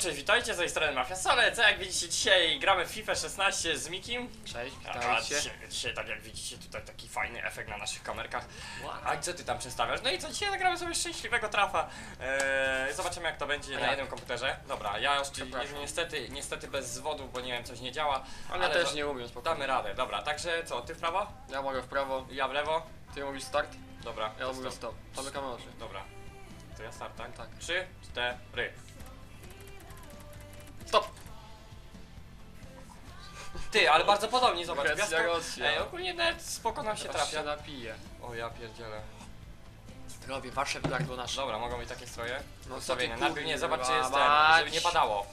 cześć, witajcie z tej strony Mafia Sole, co jak widzicie dzisiaj gramy w FIFA 16 z Mikim. Cześć, A, a witajcie. dzisiaj, dzisiaj tak jak widzicie tutaj taki fajny efekt na naszych kamerkach. A co ty tam przedstawiasz? No i co, dzisiaj nagramy sobie szczęśliwego trafa. Eee, zobaczymy jak to będzie A na jak? jednym komputerze. Dobra, ja już niestety, niestety bez zwodu, bo nie wiem, coś nie działa. Ale ja też nie umiem spokojnie. Damy radę, dobra, także co, ty w prawo? Ja mogę w prawo, Ja w lewo? ty mówisz start, Dobra, ja mówię stop. stop. Zamykamy oczy. Dobra. To ja start, tak? Tak. Trzy, cztery. Stop! Ty, ale bardzo podobnie, zobacz. Grecja, gwiazdko- Rosja. Ej, ogólnie nawet spoko nam się Teraz się trafia. napije. O ja pierdzielę. Zdrowie, wasze gardło nasze. Dobra, mogą być takie stroje? No co ty, Najpierw nie, kurwa, zobacz czy jest ten, mać. żeby nie padało.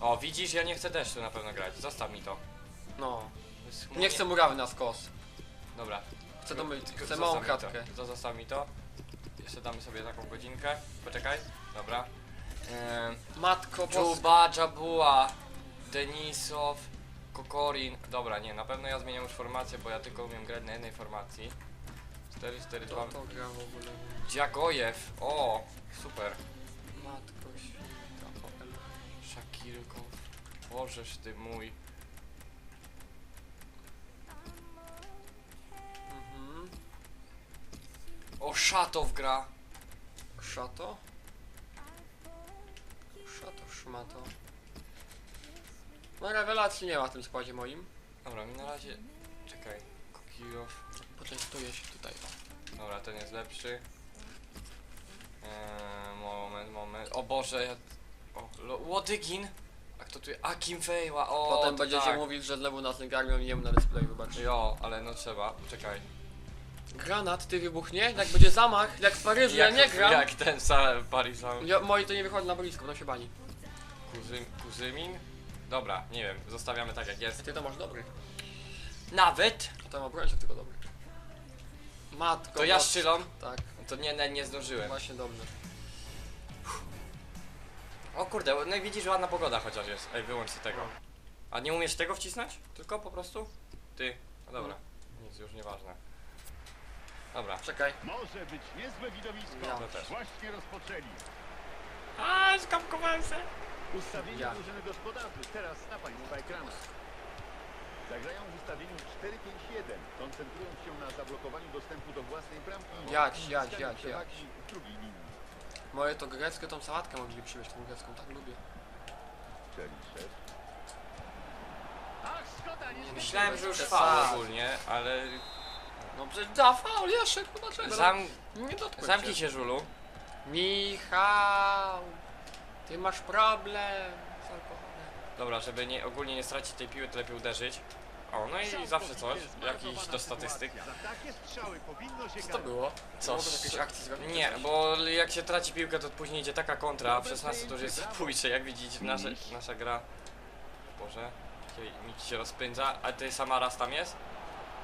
O, widzisz, ja nie chcę deszczu na pewno grać. Zostaw mi to. No. Nie chcę murawy na skos. Dobra. Chcę domyć, chcę Zostaw małą mi. To Zostaw mi to. Jeszcze damy sobie taką godzinkę. Poczekaj. Dobra. Ehm, Matko boska. Juba, Jabua, Denisow, Kokorin. Dobra, nie, na pewno ja zmieniam już formację, bo ja tylko umiem grać na jednej formacji. 4, 4, 2. Kto to gra w ogóle? Dziagojew. O, super. Matko święta. o elu. Szakilko. Bożeż ty mój. Mhm. O, Szatow gra. Szato? Szmato. No rewelacji nie ma w tym składzie moim. Dobra, mi na razie... Czekaj. Kokilow. Poczęstuję się tutaj. Dobra, ten jest lepszy. Eee, moment, moment. O Boże, ja... O, lo... Łodygin! A kto tu jest? A, Kim Fejła, o, Potem to będziecie tak. mówić, że znowu nas nie garmią i nie na displayu, wybacz. Jo, ale no trzeba, czekaj. Granat, ty wybuchnie? Jak będzie zamach, jak w Paryżu, ja nie gram. Jak ten sam Paris sam. Ja, moi to nie wychodzi na boisko, no się bani. Kuzym, kuzymin? Dobra, nie wiem, zostawiamy tak jak jest. Ty to masz dobry. Nawet! A to ma brońcie tylko dobry. Matko. To ja boska. szczylą, Tak, to nie, nie, nie zdążyłem. właśnie dobrze. O kurde, no i widzisz, ładna pogoda chociaż jest. Ej, wyłącz sobie tego. A nie umiesz tego wcisnąć? Tylko po prostu? Ty. No dobra, nic już nieważne. Dobra. Czekaj. Może być niezłe widowisko. Ja to też. Właśnie rozpoczęli. A, skapkowałem se. Ustawienie Ja. drużyny gospodarzy. Teraz na Państwa ekranach. Zagrają w ustawieniu 4-5-1, koncentrując się na zablokowaniu dostępu do własnej bramki. i Jać, jać, jać, linii. Moje to greckie, tą sałatkę mogli przywieźć, tą grecką, tak lubię. Czeliszek. Ach, szkoda, nie Myślałem, że już faul ogólnie, ale... No przecież da faul, Jaszek, no dlaczego? Zam... Nie dotknę Zamknij się, Żulu. Michał, ty masz problem z alkoholem. Dobra, żeby nie, ogólnie nie stracić tej piły, to lepiej uderzyć. O, no i zawsze coś, jakiś do statystyk. Za takie strzały powinno się Co to było? Coś. Jakieś akcji zrobić? Nie, bo jak się traci piłkę, to później idzie taka kontra, a w 16 to już jest pójście, jak widzicie, nasza, nasza gra... Boże, się- mi się rozpędza, a ty sama raz tam jest?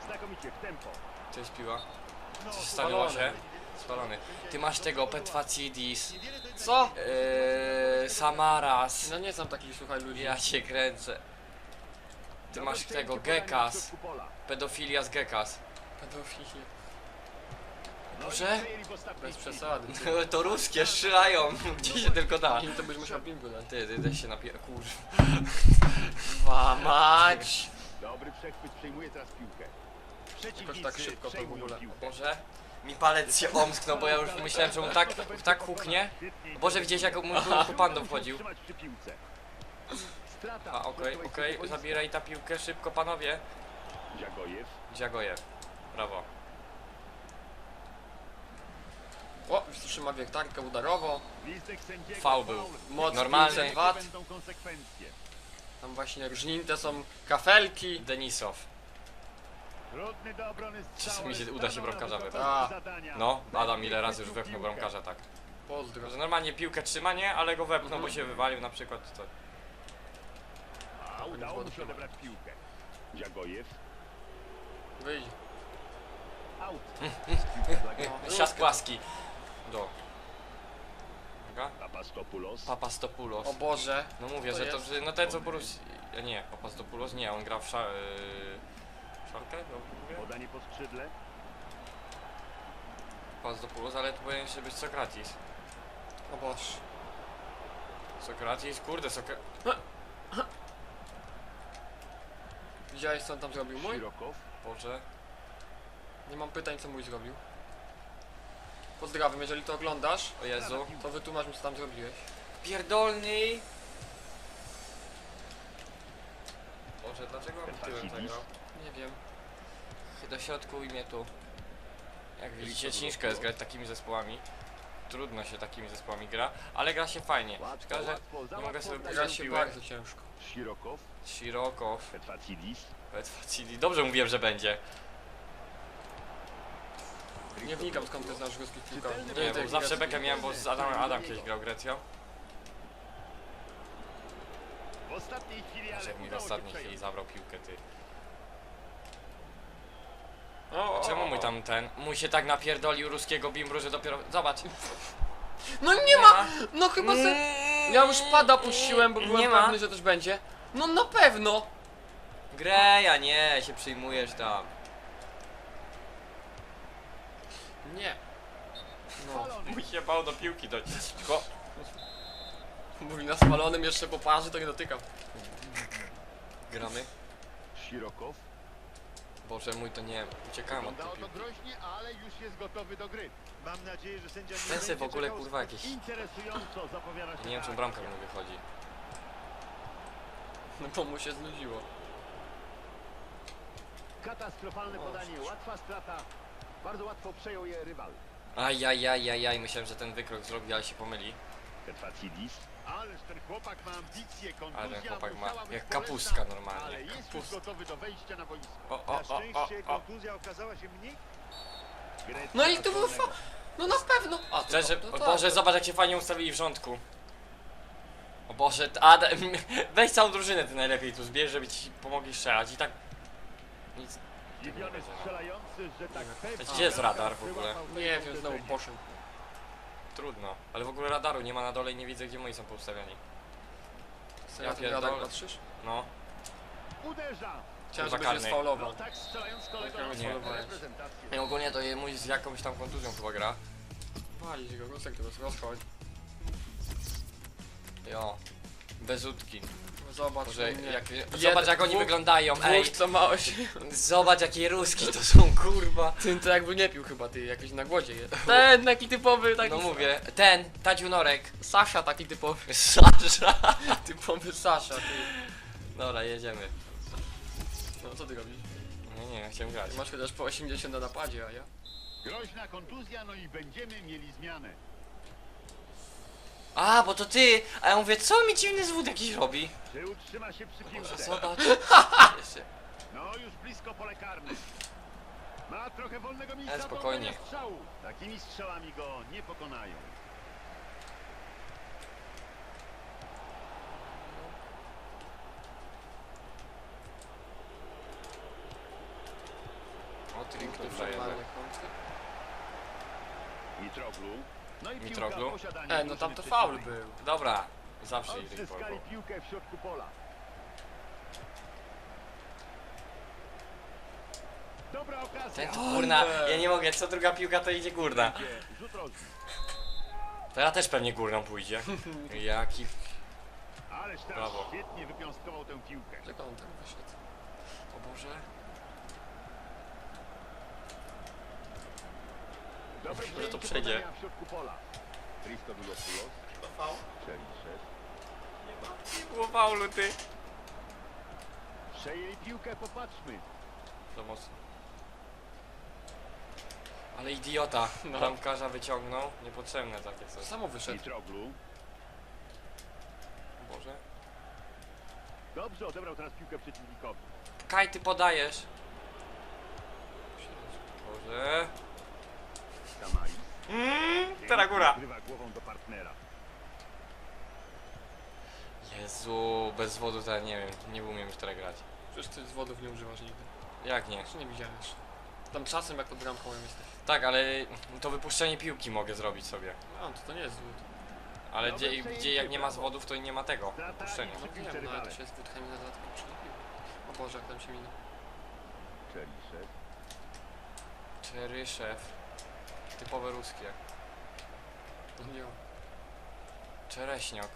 Znakomicie, w tempo. To jest piła. No, Coś stanęło się? Ty masz tego Petfacidis, Co? yy, Samaras. No nie znam takich, słuchaj, ludzi. Ja się kręcę. Ty masz tego Gekas. Pedofilia z Gekas. Pedofili. No Boże? Bez przesady. To ruskie strzelają, gdzie się tylko da. Im to byś musiał pingu dać. Ty, ty też się napie... Kurwa. Mać! Dobry przechwyt przejmuje teraz piłkę. Przeciwnicy tak szybko to w przejmują ogóle. piłkę. Boże, mi palec się omsknął, bo ja już myślałem, że mu tak, tak huknie. Boże, widziałeś jak mój kupando wchodził. A okej, okej, zabieraj ta piłkę szybko, panowie. Dziagojew. Dziagojew. Brawo. O, już trzyma wiertarkę udarowo. Faul był. Moc Normalny. 500 Jakie wat. będą konsekwencje. Tam właśnie różnite są kafelki. Denisow. Strzał, Czasami się uda się bramkarza zadania. No, Adam ile razy już Wepchnął bramkarza, tak. Pozdro. Że normalnie piłkę trzyma, nie? Ale go wepchnął, bo Mhm. się wywalił na przykład. To... A udało mu się odebrać piłkę. Dziagojew. Wyjdź. Out. Siat płaski. Do. Papastopoulos. Papastopoulos. O Boże. No mówię, To że to, że no ten co Borus... Ja nie, Papastopoulos nie, on gra w sza... Yy... Szalkę? No, mówię? Podanie po skrzydle. Papastopoulos, ale to powinien się być Sokratis. O Boże. Sokratis, kurde, Sokra... Widziałeś co on tam zrobił mój? Sirokow. Boże. Nie mam pytań co mój zrobił. Pozdrawiam, jeżeli to oglądasz, O Jezu. to wytłumacz mi co tam zrobiłeś. Pierdolny! Boże, dlaczego tyłem Facidis. Nie wiem. Do środku i mnie tu. Jak widzicie, ciężko jest grać takimi zespołami. Trudno się takimi zespołami gra, ale gra się fajnie. Szkoda, że nie mogę sobie Gra się bardzo ciężko. Sirokow. Sirokow, Petfacidis. Petfacili. Dobrze mówiłem, że będzie. Nie wnikam skąd ty znasz ruskich piłkarzy. Nie, Nie, wiem, bo zawsze bekę miałem, bo z Adam, Adam kiedyś grał Grecją. W ostatniej chwili, ale jak mi w ostatniej chwili zabrał piłkę, ty. O, o, Czemu mój tam ten, mój się tak napierdolił ruskiego bimbru, że dopiero, zobacz. No nie ma! No chyba se... Ja już pada puściłem, bo byłem ma. pewny, że też będzie. No na pewno! Greja, nie, się przyjmujesz tam. Nie. No. Mój się bał do piłki dojść. Cicho. Mówi na spalonym jeszcze po parze, to nie dotykam. Gramy. Sirokow. Boże mój, to nie, uciekałem od tej Wyglądało to piłki. groźnie, ale już jest gotowy do gry. Mam nadzieję, że sędzia nie Ten se w będzie ogóle, czekał kurwa, jakieś- Interesująco zapowiada się Nie wiem, czy bramka mi wychodzi. No bo mu się znudziło. Katastrofalne O, podanie, łatwa strata. Bardzo łatwo przejął je rywal. Ajajajajaj, myślałem, że ten wykrok zrobi, ale się pomyli. Ależ ten chłopak ma ambicje, kontuzja Ale ten chłopak ma musiała być jak bolesna, kapustka normalnie. Ale jest już gotowy do wejścia na boisko. O, o, O, o, kontuzja okazała się mniej. No i tu był fa... wolnego. No na pewno! A, to, to, o to, tak. Boże, zobacz jak się fajnie ustawili w rządku. O Boże, t- Adam, weź całą drużynę ty najlepiej tu zbierz, żeby ci pomogli strzelać i tak... Nic. Zdziwiony strzelający, że tak pewnie... Gdzie jest radar w ogóle? Nie wiem, znowu poszedł. Trudno. Ale w ogóle radaru nie ma na dole i nie widzę gdzie moi są poustawiani. Ja ja pierdolę. patrzysz? No. Uderza! Chciałem, karny. się sfaulował. No tak Nie. reprezentację. I ogólnie to je mój z jakąś tam kontuzją chyba gra. Walić go, Rusek to rozchodź. Jo. Bezutki. No Zobacz, Boże, jak, Jed- zobacz jak oni wyglądają, ej. Dwóch co ma. Zobacz jakie ruski to są, kurwa. Ty to jakby nie pił chyba, ty jakiś na głodzie jest. Ten taki typowy, taki... No mówię, ten, Tadziu Norek. Sasza taki typowy. Sasza. Typowy Sasza, ty. Dobra, jedziemy. No co ty robisz? Nie, nie, chciałem grać. Ty masz chociaż po 80 na napadzie, a ja? Groźna kontuzja, no i będziemy mieli zmianę. A, bo to ty! A ja mówię, co mi dziwny zwód jakiś robi? Czy utrzyma się przy piłce? Zobacz. Jeszcze. No już blisko pole karne. Ma trochę wolnego miejsca E, do spokojnie. oddania strzału. Takimi strzałami go nie pokonają. O, trik To tu już frajerze. normalnie kończy. Mitroglu. No E, no tam to faul był. Dobra, zawsze i trik Odzyskali piłkę w środku pola. Dobra okazja. Ten kurna, ja nie mogę, co druga piłka to idzie górna. Rzut. To ja też pewnie górną pójdzie. Jaki... Ależ teraz Brawo. świetnie wypiąstkował tę piłkę. Czekaj, on tam wyszedł. O Boże. Może to przejdzie. podania w środku pola. Christodoulos. Czeliszek. Nie było faulu, ty. Przejęli piłkę, popatrzmy. To mocno. Ale idiota. No. Bramkarza wyciągnął. Niepotrzebne takie coś. Samo wyszedł. Mitroglu. Boże. Dobrze odebrał teraz piłkę przeciwnikowi. Kaj, ty podajesz. Boże. Kamai. Mmm, teraz góra. Grywa głową do partnera. Jezu, bez wodu to ja nie wiem, nie umiem już teraz grać. Przecież ty z wodów nie używasz nigdy. Jak nie? Jeszcze nie widziałem jeszcze. Tam czasem jak pod bramką jesteś. Tak, ale to wypuszczenie piłki mogę zrobić sobie. A, to, to nie jest złód. Ale Dobre gdzie, gdzie jak nie ma zwodów, to i nie ma tego. Strata Wypuszczenia. No wiem, no ale to się jest wód chemii na dodatku. O Boże, jak tam się minął. Czeliszek. Cherry szef. Typowe ruskie. Nie. Czereśniok.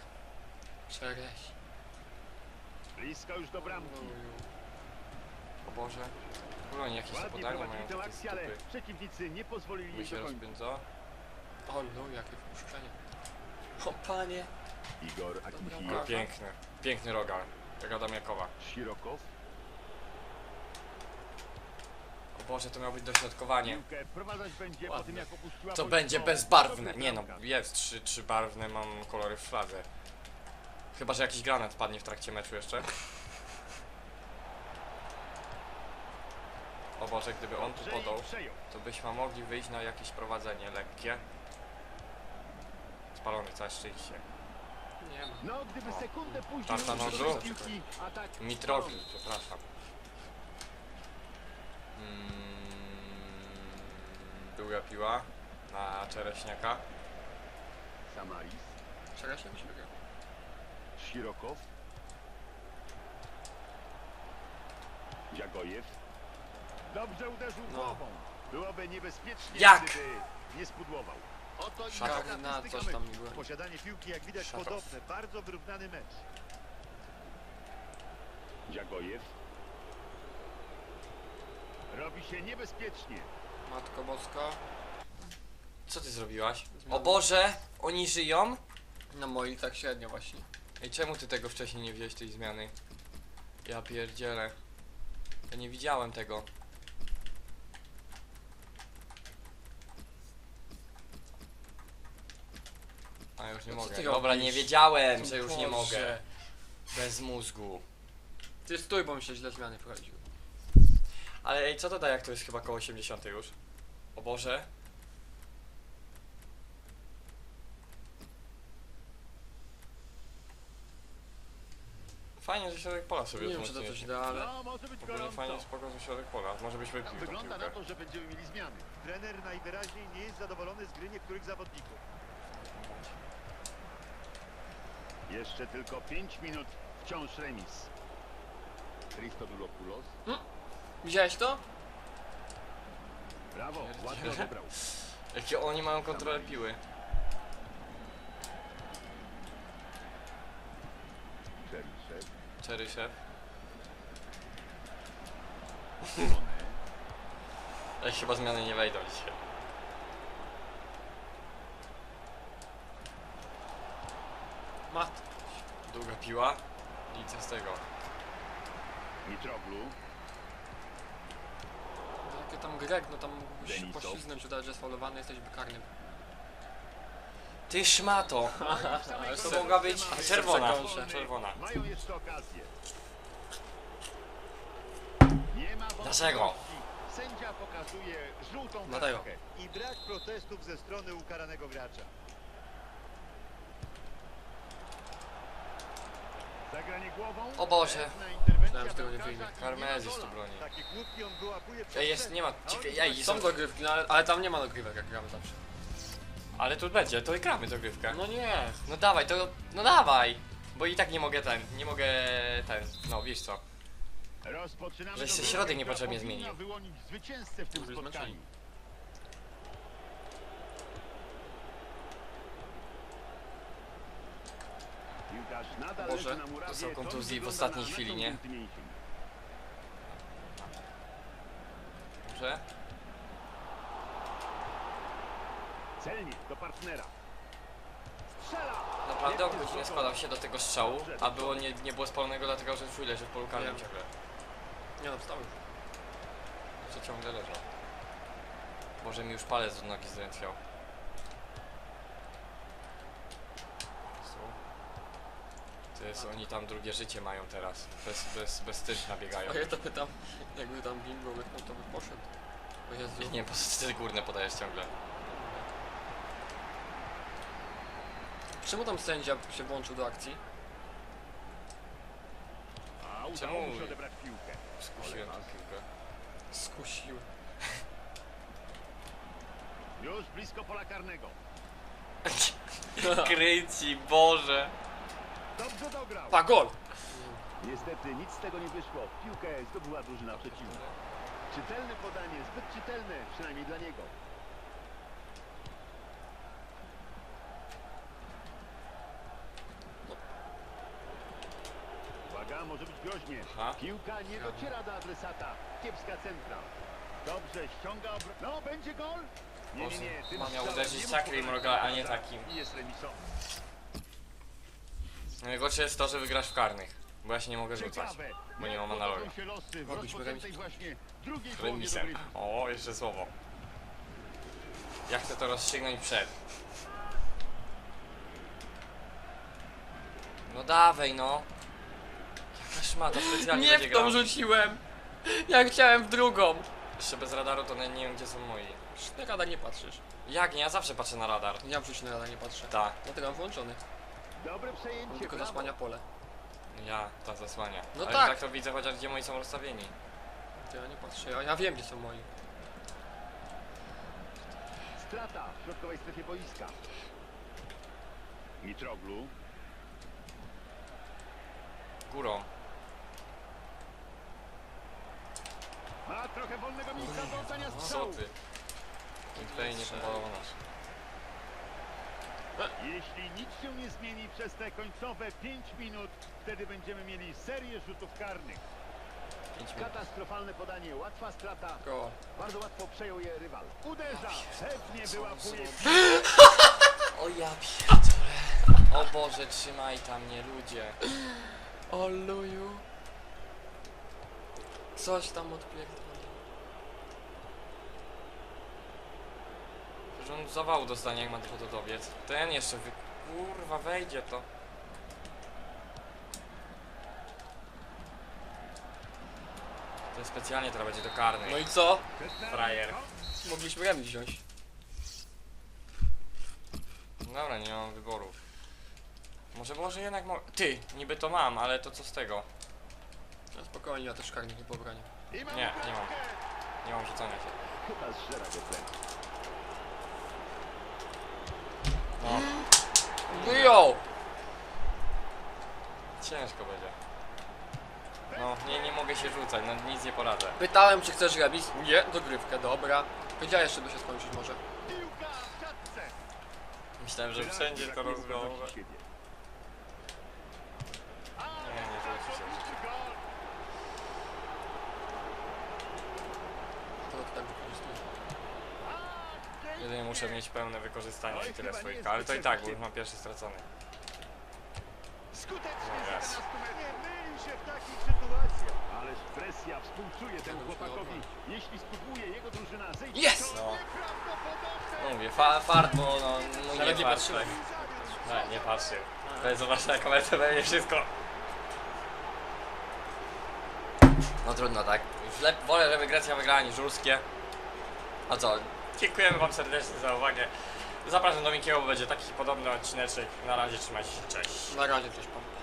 Czereś. Blisko już do bramki. O Boże. Ogóle oni jakieś Ładnie podania mają tę takie akcję, ale stupy. przeciwnicy nie pozwolili Mi jej się dokończyć. rozpędza. O no, jakie wpuszczenie. O panie. Igor Dobra. Piękny. Piękny rogal. Jak Adamiakowa. Sirokow, O Boże, to miało być dośrodkowanie. Ładne. To będzie bezbarwne. Nie no, jest trzy, trzy barwne, mam kolory w fladze. Chyba, że jakiś granat padnie w trakcie meczu jeszcze. O Boże, gdyby on tu podał, to byśmy mogli wyjść na jakieś prowadzenie lekkie. Spalony, całe szczęście. Nie ma. No, gdyby sekundę później Tarta użył nożu? tej piłki, atak Mitrowi, przepraszam. Piła na Czereśniaka. Samaris, Czereś nie musi wygrać. Sirokow, Dziagojew. Dobrze uderzył No. głową. Byłoby niebezpiecznie, Jak? gdyby nie spudłował. Oto i Na coś tam meczu. mi było. Posiadanie piłki, jak widać, Szatow. podobne. Bardzo wyrównany mecz. Dziagojew. Robi się niebezpiecznie. Matko Boska. Co ty zrobiłaś? O. Boże, oni żyją? Na moi tak średnio właśnie. Ej, czemu ty tego wcześniej nie wziąłeś tej zmiany? Ja pierdzielę. Ja nie widziałem tego. A już nie No co mogę. ty Dobra, robisz? nie wiedziałem, że już nie Boże. mogę. Bez mózgu. Ty stój, bo mi się źle zmiany prowadziły. Ale ej, co to da jak to jest chyba koło 80 już? O Boże. Fajnie, że środek pola sobie Nie wiem, czy to coś da, ale... No, może być fajnie, gorąco. spoko, że środek pola. Może byśmy wypili tą Wygląda na piłkę. to, że będziemy mieli zmiany. Trener najwyraźniej nie jest zadowolony z gry niektórych zawodników. Jeszcze tylko 5 minut, wciąż remis. Christodulopoulos. Widziałeś to? Brawo, ładnie odebrał. Jakie oni mają kontrolę piły. Simone, Ej, chyba zmiany nie wejdą dzisiaj. Mat. Długa piła. I co z tego? Mitroglu, Jakie tam Greg, no tam mógłbyś się Denisow. poślizgnąć, udać, że sfaulowany jesteś karnym. Ty szmato! Ale To mogła być czerwona. przekąszę. Czerwona. mają jeszcze okazję. Nie ma Dlaczego? Sędzia pokazuje żółtą Dlatego. kartkę. I brak protestów ze strony ukaranego gracza. Zagranie głową. O Boże. Pewna interwencja Myślałem, że tego nie i ma Karmezis gola. tu broni. Takie kłódki on wyłapuje przez Ej, jest, nie ma. A Cieka- oni ej, właśnie- Są dogrywki, no ale, ale tam nie ma dogrywek, jak gramy zawsze. Ale tu będzie, to i gramy dogrywkę. No nie. No dawaj, to. No dawaj! Bo i tak nie mogę ten, nie mogę ten. No wiesz co. Rozpoczynamy Żeś się dogrywkę, środek która niepotrzebnie powinna zmienił. wyłonić zwycięzcę w tym Byli spotkaniu. zmęczeni. Piłkarz nadal Boże, leży na murawie. to są To kontuzje w wygląda ostatniej na chwili, nie? punkty mięśni. Dobrze? Celnie do partnera. Strzela! Naprawdę on godzinę składał się do tego strzału, a było nie, nie było spalonego dlatego, że twój leży w polu karnym ciągle. Nie no, wstał już. Jeszcze ciągle leżał. Może mi już palec do nogi zdrętwiał. Jezu. To jest, oni tam drugie życie mają teraz. Bez, bez, bez tych nabiegają. A ja to pytam, jakby tam bingo łyknął, to by poszedł. O Jezu. Nie, po prostu ty górne podajesz ciągle. Czemu tam sędzia się włączył do akcji? A udało Czemu? mu się odebrać piłkę. Skusiłem tą piłkę. Skusił. Już blisko pola karnego. Kryci, Boże! Dobrze dograł. Pa, gol! Niestety nic z tego nie wyszło. Piłkę zdobyła drużyna przeciwna. Czytelne podanie, zbyt czytelne, przynajmniej dla niego. Groźnie. Aha. Piłka nie dociera do adresata. Kiepska centra. Dobrze, ściąga. No, będzie gol? Nie, nie, Boże, nie. Tym ma miał uderzyć mógł Mrogala, a nie takim. I jest remisowy. Najgorsze jest to, że wygrasz w karnych. Bo ja się nie mogę rzucać. Bo nie mam analoga. Mogliśmy Remisem. O, jeszcze słowo. Ja chcę to rozstrzygnąć przed. No dawaj no. Szmata, specjalnie Nie będzie w tą grał. rzuciłem! Ja chciałem w drugą! Jeszcze bez radaru to nawet nie wiem gdzie są moi. Na radar nie patrzysz. Jak nie? Ja zawsze patrzę na radar. Ja w życiu na radar nie patrzę. Ta, Dlatego mam włączony. Dobre On przejęcie. tylko brawo. zasłania pole. ja, ta zasłania. No Ale tak. tak to widzę chociaż gdzie moi są rozstawieni. To ja nie patrzę. Ja, ja wiem gdzie są moi. Strata w środkowej strefie boiska. Mitroglu. Górą. Ma trochę wolnego miejsca do oddania Co strzału. ty? I tutaj nie pomalował nas. Jeśli nic się nie zmieni przez te końcowe 5 minut, wtedy będziemy mieli serię rzutów karnych. 5 minut. Katastrofalne podanie, łatwa strata. Go. Bardzo łatwo przejął je rywal. Uderza, pewnie wyłapuje O ja pierdolę. O Boże, trzymaj tam mnie ludzie. O luju. Coś tam odpierdoli. Że on zawału dostanie jak ma to dobiec. Ten jeszcze wy... Kurwa, wejdzie to. To specjalnie teraz będzie do karnej. No i co? frajer. Mogliśmy remis wziąć. Dobra, nie mam wyboru. Może może jednak mo... Ty, niby to mam, ale to co z tego? No spokojnie, ja też karnych nie mamy Nie, nie mam. Nie mam rzucania się. Chyba zżera go tlen. No, Wyjął! ciężko będzie. No, nie, nie mogę się rzucać, no nic nie poradzę. Pytałem czy chcesz remis? Nie, dogrywkę, dobra. Powiedziałeś, jeszcze by się skończyć może. Myślałem, że wszędzie to Brakuje rozwiąże. pewności siebie. Nie, nie rzuci się. Zabity gol. To tak wykorzystujesz. A, pięknie. Jedynie muszę mieć pełne wykorzystanie i tyle nie swoich, jest ale to i tak, bo już mam pierwszy stracony. Skutecznie No z raz. 11 metrów. Nie mylił się w takich sytuacjach. Ależ presja współczuje temu chłopakowi. chłopa. Jeśli spróbuje jego drużyna zejść Jest! to No. No mówię, fa fart, bo no, no Nawet nie patrz, patrzyłem. tak. Nie, nie patrzył. To jest zobacz na kamerce we mnie wszystko. No trudno, tak? Lep, wolę, żeby Grecja wygrała niż ruskie. A co? Dziękujemy wam serdecznie za uwagę. Zapraszam do Mikiego, bo będzie taki podobny odcineczek. Na razie trzymajcie się, cześć. Na razie coś pan.